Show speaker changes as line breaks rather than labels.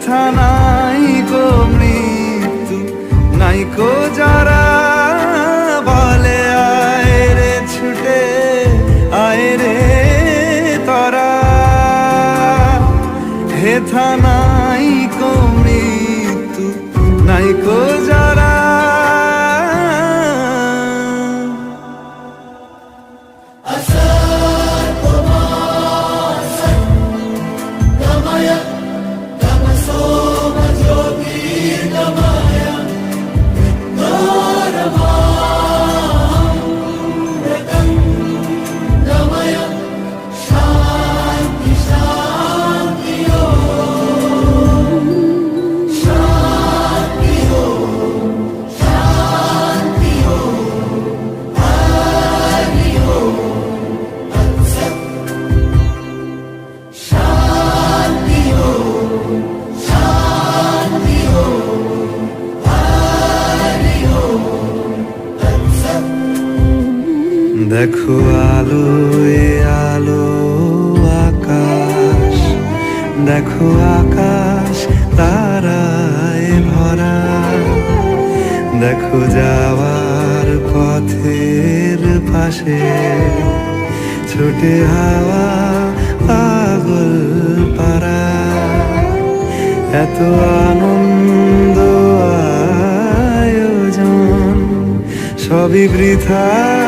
হেথা নাই গো মৃত্যু, নাই কো যারা বলে, আয় রে ছুটে, আয় রে তরা। হেথা নাই গো মৃত্যু, নাই কো যারা দেখো আলোয় আলো, আকাশ। দেখো আকাশ, তারায় ভরা। দেখো যাওয়ার পথের পাশে। ছোটে হাওয়া, পাগল পারা এত আনন্দ, আয়োজন। সবই বৃথা।